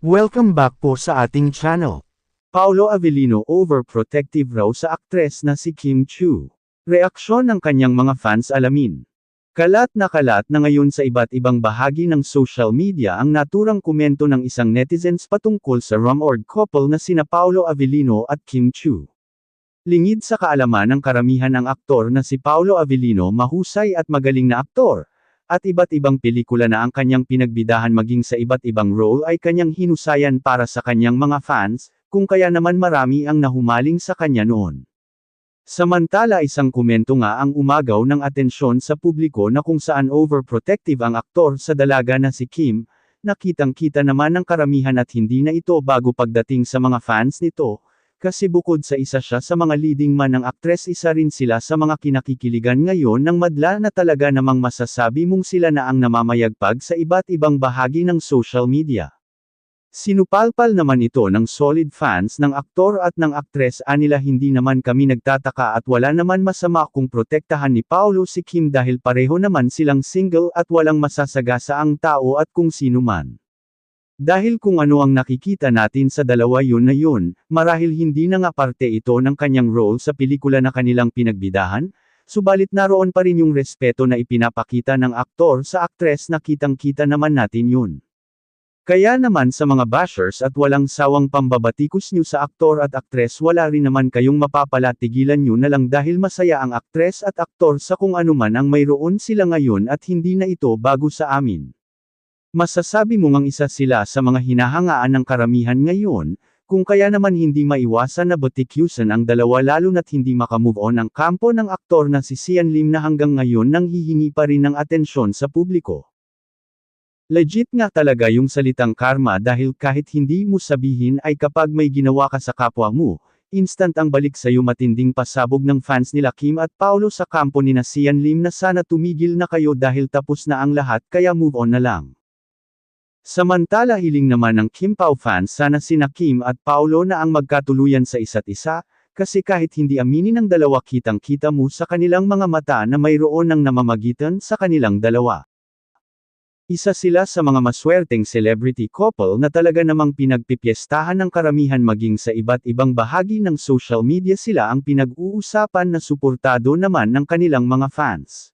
Welcome back po sa ating channel. Paolo Avellino overprotective raw sa aktres na si Kim Chu. Reaksyon ng kanyang mga fans alamin. Kalat na kalat na ngayon sa iba't ibang bahagi ng social media ang naturang komento ng isang netizens patungkol sa rumored couple na sina Paolo Avellino at Kim Chu. Lingid sa kaalaman ng karamihan ang aktor na si Paolo Avellino mahusay at magaling na aktor, at iba't ibang pelikula na ang kanyang pinagbidahan maging sa iba't ibang role ay kanyang hinusayan para sa kanyang mga fans, kung kaya naman marami ang nahumaling sa kanya noon. Samantala isang komento nga ang umagaw ng atensyon sa publiko na kung saan overprotective ang aktor sa dalaga na si Kim, nakitang-kita naman ng karamihan at hindi na ito bago pagdating sa mga fans nito, kasi bukod sa isa siya sa mga leading man ng aktres isa rin sila sa mga kinakikiligan ngayon ng madla na talaga namang masasabi mong sila na ang namamayagpag sa iba't ibang bahagi ng social media. Sinupalpal naman ito ng solid fans ng aktor at ng aktres anila hindi naman kami nagtataka at wala naman masama kung protektahan ni Paulo si Kim dahil pareho naman silang single at walang masasagasa ang tao at kung sino man. Dahil kung ano ang nakikita natin sa dalawa yun na yun, marahil hindi na nga parte ito ng kanyang role sa pelikula na kanilang pinagbidahan, subalit naroon pa rin yung respeto na ipinapakita ng aktor sa aktres na kitang-kita naman natin yun. Kaya naman sa mga bashers at walang sawang pambabatikos nyo sa aktor at aktres wala rin naman kayong mapapala tigilan nyo na lang dahil masaya ang aktres at aktor sa kung anuman ang mayroon sila ngayon at hindi na ito bago sa amin. Masasabi mo ngang isa sila sa mga hinahangaan ng karamihan ngayon, kung kaya naman hindi maiwasan na batikyusan ang dalawa lalo na't hindi makamove on ang kampo ng aktor na si Sian Lim na hanggang ngayon nang hihingi pa rin ng atensyon sa publiko. Legit nga talaga yung salitang karma dahil kahit hindi mo sabihin ay kapag may ginawa ka sa kapwa mo, instant ang balik sa'yo matinding pasabog ng fans nila Kim at Paulo sa kampo ni na Sian Lim na sana tumigil na kayo dahil tapos na ang lahat kaya move on na lang. Samantala hiling naman ng Kim Pao fans sana sina Kim at Paulo na ang magkatuluyan sa isa't isa, kasi kahit hindi aminin ng dalawa kitang kita mo sa kanilang mga mata na mayroon ng namamagitan sa kanilang dalawa. Isa sila sa mga maswerteng celebrity couple na talaga namang pinagpipiestahan ng karamihan maging sa iba't ibang bahagi ng social media sila ang pinag-uusapan na suportado naman ng kanilang mga fans.